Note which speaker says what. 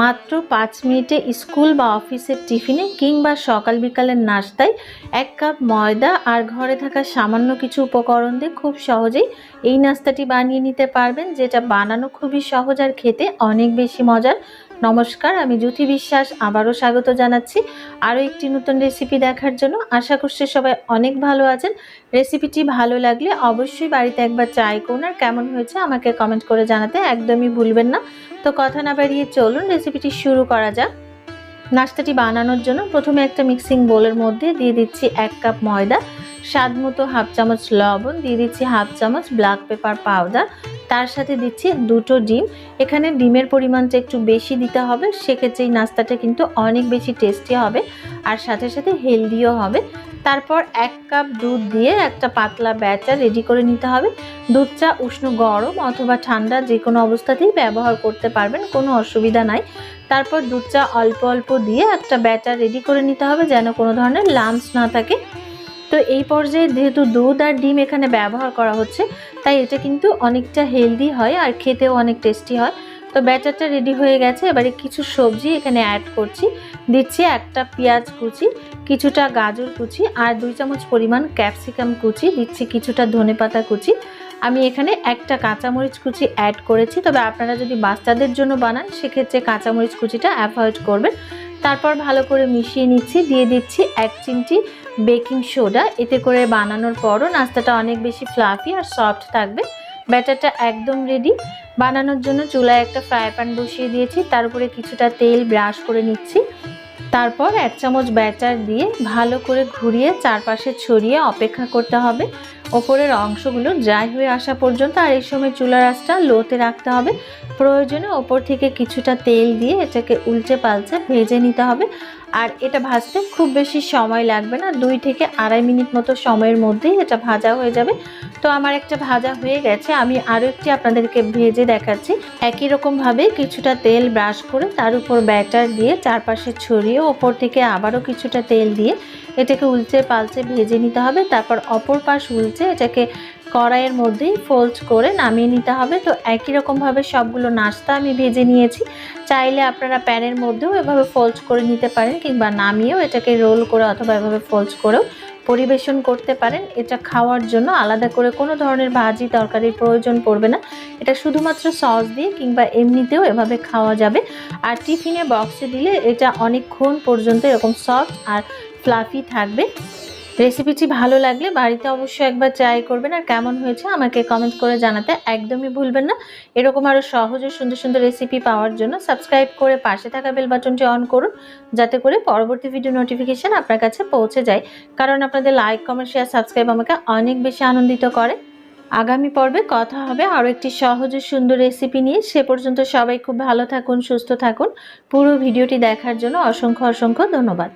Speaker 1: মাত্র পাঁচ মিনিটে স্কুল বা অফিসের টিফিনে কিংবা সকাল বিকালের নাস্তায় এক কাপ ময়দা আর ঘরে থাকা সামান্য কিছু উপকরণ দিয়ে খুব সহজেই এই নাস্তাটি বানিয়ে নিতে পারবেন, যেটা বানানো খুবই সহজ আর খেতে অনেক বেশি মজার। নমস্কার, আমি জ্যোতি বিশ্বাস আবারও স্বাগত জানাচ্ছি আরও একটি নতুন রেসিপি দেখার জন্য। আশা করছি সবাই অনেক ভালো আছেন। রেসিপিটি ভালো লাগলে অবশ্যই বাড়িতে একবার ট্রাই করুন আর কেমন হয়েছে আমাকে কমেন্ট করে জানাতে একদমই ভুলবেন না। তো কথা না বাড়িয়ে চলুন রেসিপিটি শুরু করা যাক। নাস্তাটি বানানোর জন্য প্রথমে একটা মিক্সিং বোলের মধ্যে দিয়ে দিচ্ছি এক কাপ ময়দা, স্বাদ মতো হাফ চামচ লবণ, দিয়ে দিচ্ছি হাফ চামচ ব্ল্যাক পেপার পাউডার তার সাথে দিচ্ছি দুটো ডিম। এখানে ডিমের পরিমাণটা একটু বেশি দিতে হবে, সেক্ষেত্রে এই নাস্তাটা কিন্তু অনেক বেশি টেস্টি হবে আর সাথে সাথে হেলদিও হবে। তারপর এক কাপ দুধ দিয়ে একটা পাতলা ব্যাটার রেডি করে নিতে হবে। দুধটা উষ্ণ গরম অথবা ঠান্ডা যে কোনো অবস্থাতেই ব্যবহার করতে পারবেন, কোনো অসুবিধা নাই। তারপর দুধটা অল্প অল্প দিয়ে একটা ব্যাটার রেডি করে নিতে হবে যেন কোনো ধরনের লাঞ্চ না থাকে। তো এই পর্যায়ে যেহেতু দুধ আর ডিম এখানে ব্যবহার করা হচ্ছে, তাই এটা কিন্তু অনেকটা হেলদি হয় আর খেতেও অনেক টেস্টি হয়। তো ব্যাটারটা রেডি হয়ে গেছে, এবারে কিছু সবজি এখানে অ্যাড করছি। দিচ্ছি একটা পেঁয়াজ কুচি, কিছুটা গাজর কুচি আর দুই চামচ পরিমাণ ক্যাপসিকাম কুচি, দিচ্ছি কিছুটা ধনেপাতা কুচি। আমি এখানে একটা কাঁচামরিচ কুচি অ্যাড করেছি, তবে আপনারা যদি বাচ্চাদের জন্য বানান, সেক্ষেত্রে কাঁচামরিচ কুচিটা অ্যাভয়েড করবেন। তারপর ভালো করে মিশিয়ে নিচ্ছি, দিয়ে দিচ্ছি এক চিমটি বেকিং সোডা। এতে করে বানানোর পরও নাস্তাটা অনেক বেশি ফ্লাফি আর সফট থাকবে। ব্যাটারটা একদম রেডি বানানোর জন্য চুলায় একটা ফ্রাই প্যান বসিয়ে দিয়েছি, তার উপরে কিছুটা তেল ব্রাশ করে নিচ্ছি। তারপর এক চামচ ব্যাটার দিয়ে ভালো করে ঘুরিয়ে চারপাশে ছড়িয়ে অপেক্ষা করতে হবে। ওপরের অংশগুলো ড্রাই হয়ে আসা পর্যন্ত আর এই সময় চুলার আঁচটা লোতে রাখতে হবে। প্রয়োজনে ওপর থেকে কিছুটা তেল দিয়ে এটাকে উল্টে পাল্টে ভেজে নিতে হবে। আর এটা ভাজতে খুব বেশি সময় লাগবে না, দুই থেকে আড়াই মিনিট মতো সময়ের মধ্যেই এটা ভাজা হয়ে যাবে। তো আমার একটা ভাজা হয়ে গেছে। আমি আরও একটি আপনাদেরকে ভেজে দেখাচ্ছি। একই রকমভাবে কিছুটা তেল ব্রাশ করে তার উপর ব্যাটার দিয়ে চারপাশে ছড়িয়ে ওপর থেকে আবারও কিছুটা তেল দিয়ে এটাকে উলচে পালচে ভেজে নিতে হবে। তারপর অপর পাশ উলচে এটাকে কড়াইয়ের মধ্যেই ফোল্ড করে নামিয়ে নিতে হবে। তো একই রকমভাবে সবগুলো নাস্তা আমি ভেজে নিয়েছি। চাইলে আপনারা প্যানের মধ্যেও এভাবে ফোল্ড করে নিতে পারেন কিংবা নামিয়েও এটাকে রোল করে অথবা এভাবে ফোল্ড করেও পরিবেশন করতে পারেন। এটা খাওয়ার জন্য আলাদা করে কোনো ধরনের ভাজি তরকারির প্রয়োজন পড়বে না। এটা শুধুমাত্র সস দিয়ে কিংবা এমনিতেও এভাবে খাওয়া যাবে। আর টিফিনে বক্সে দিলে এটা অনেকক্ষণ পর্যন্ত এরকম সফট আর ফ্লাফি থাকবে। রেসিপিটি ভালো লাগলে বাড়িতে অবশ্যই একবার ট্রাই করবেন। আর কেমন হয়েছে আমাকে কমেন্ট করে জানাতে একদমই ভুলবেন না। এরকম আরও সহজ ও সুন্দর সুন্দর রেসিপি পাওয়ার জন্য সাবস্ক্রাইব করে পাশে থাকা বেল বাটনটি অন করুন, যাতে করে পরবর্তী ভিডিও নোটিফিকেশান আপনার কাছে পৌঁছে যায়। কারণ আপনাদের লাইক কমেন্ট শেয়ার সাবস্ক্রাইব আমাকে অনেক বেশি আনন্দিত করে। আগামী পর্বে কথা হবে আরও একটি সহজ ও সুন্দর রেসিপি নিয়ে। সে পর্যন্ত সবাই খুব ভালো থাকুন, সুস্থ থাকুন। পুরো ভিডিওটি দেখার জন্য অসংখ্য অসংখ্য ধন্যবাদ।